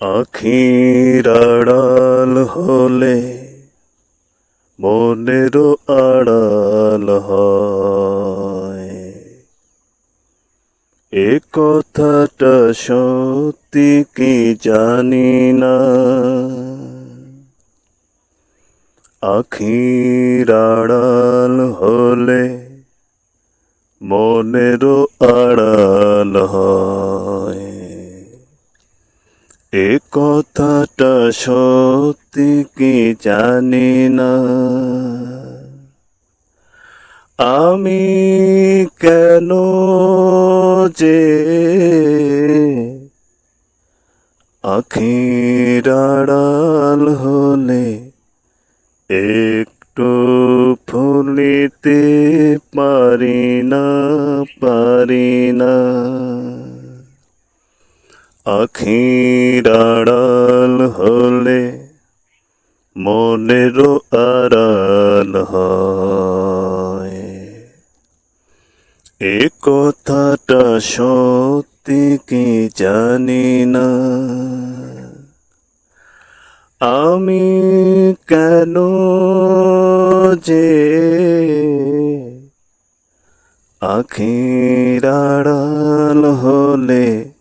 আখির আড়াল হলে মনেরও আড়াল হয়। এ কথাটা সত্যি কি জানি না। আখির আড়াল হলে মনেরও আড়াল হয়। এ কথাটা সত্যি কি জানি না। আমি কেন যে আখির আড়াল হলে একটু ফুলিতে পারি না পারি না। আখির আড়াল হলে মনেরও আড়াল হয়। এ কথাটা সত্যি কি জানি না। আমি কেন যে আখির আড়াল হলে